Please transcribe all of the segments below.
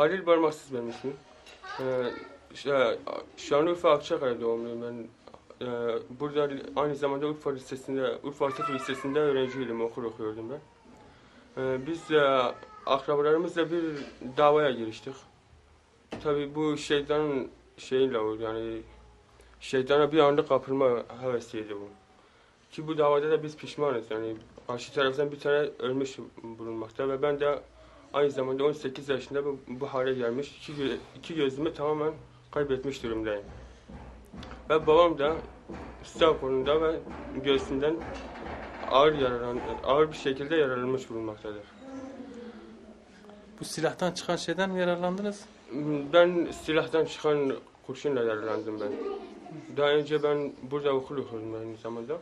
Halil Barmaksız benim ismim. Ee, işte, Şanlıurfa Akçakaya doğumluyum ben. Ee, burada aynı zamanda Urfa Lisesi'nde, Urfa Atatürk Lisesi'nde öğrenciydim, okul okuyordum ben. Ee, biz e, akrabalarımızla bir davaya giriştik. Tabii bu şeytanın şeyiyle oldu yani şeytana bir anda kapılma hevesiydi bu. Ki bu davada da biz pişmanız yani karşı taraftan bir tane ölmüş bulunmakta ve ben de aynı zamanda 18 yaşında bu, bu hale gelmiş iki, iki gözümü tamamen kaybetmiş durumdayım. Ve babam da sağ kolunda ve göğsünden ağır yaralan, ağır bir şekilde yaralanmış bulunmaktadır. Bu silahtan çıkan şeyden mi yararlandınız? Ben silahtan çıkan kurşunla yaralandım ben. Daha önce ben burada okul okuyordum aynı zamanda.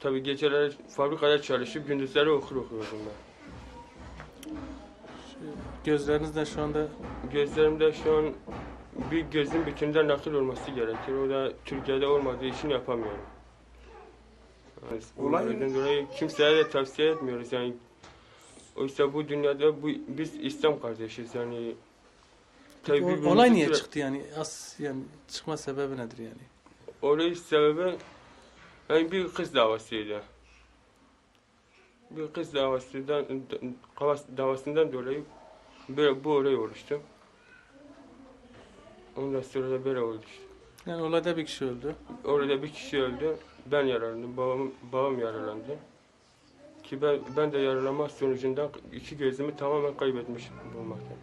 Tabii geceleri fabrikada çalışıp gündüzleri okul okuyordum ben. Gözlerinizde şu anda Gözlerimde şu an bir gözün bütünden nakil olması gerekir. O da Türkiye'de olmadığı için yapamıyorum. Yani Olay- bunlardan dolayı kimseye de tavsiye etmiyoruz yani. Oysa bu dünyada bu, biz İslam kardeşiz yani. Tabii o- olay niye süre- çıktı yani? As yani çıkma sebebi nedir yani? Orayı sebebi yani bir kız davasıydı. Bir kız davasından davasından dolayı böyle bu olay oluştu. Ondan sonra da böyle oldu işte. Yani olayda bir kişi öldü. Orada bir kişi öldü. Ben yaralandım. Babam, babam yaralandı. Ki ben, ben de yaralanma sonucunda iki gözümü tamamen kaybetmiş bulunmaktayım.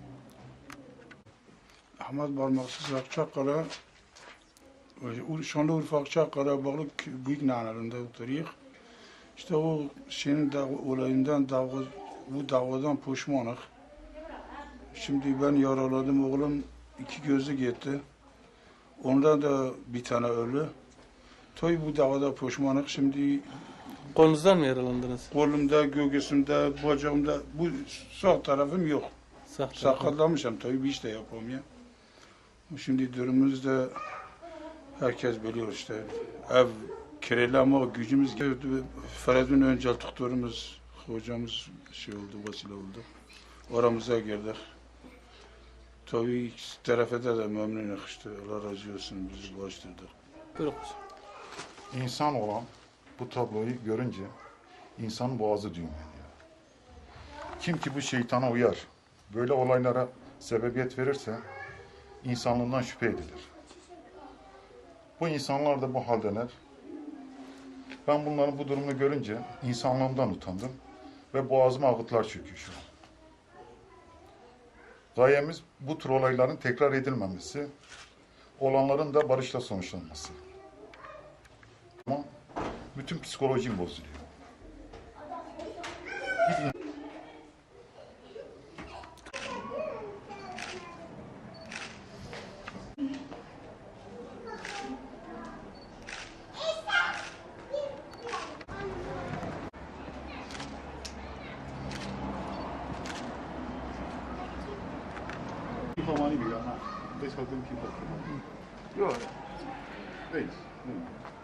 Ahmet Barmaksız Akçakara Ur- Şanlıurfa Akçakara bağlı büyük nanelerinde oturuyor. İşte o da, olayından bu davadan pişmanık. Şimdi ben yaraladım oğlum iki gözü gitti. Ondan da bir tane ölü. Tabii bu davada pişmanık. Şimdi Kolunuzdan mı yaralandınız? kolumda, göğsümde, bacağımda bu sağ tarafım yok. Sağ tarafı. Sakatlamışım tabii bir iş de yapamıyorum. Şimdi durumumuzda herkes biliyor işte. Ev kiralama gücümüz geldi. Feridun Öncel doktorumuz, hocamız şey oldu, vasile oldu. Aramıza girdik. Tabii iki tarafa da memnunum işte. Allah razı olsun bizi bağışladı. Buyurun. İnsan olan bu tabloyu görünce insanın boğazı düğümleniyor. Kim ki bu şeytana uyar, böyle olaylara sebebiyet verirse insanlığından şüphe edilir. Bu insanlar da bu haldeler. Ben bunların bu durumunu görünce insanlığımdan utandım ve boğazıma ağıtlar çöküyor şu an. Gayemiz bu tür olayların tekrar edilmemesi, olanların da barışla sonuçlanması. Ama bütün psikolojim bozuluyor. money we are not. This has been people. Good. Please. Mm.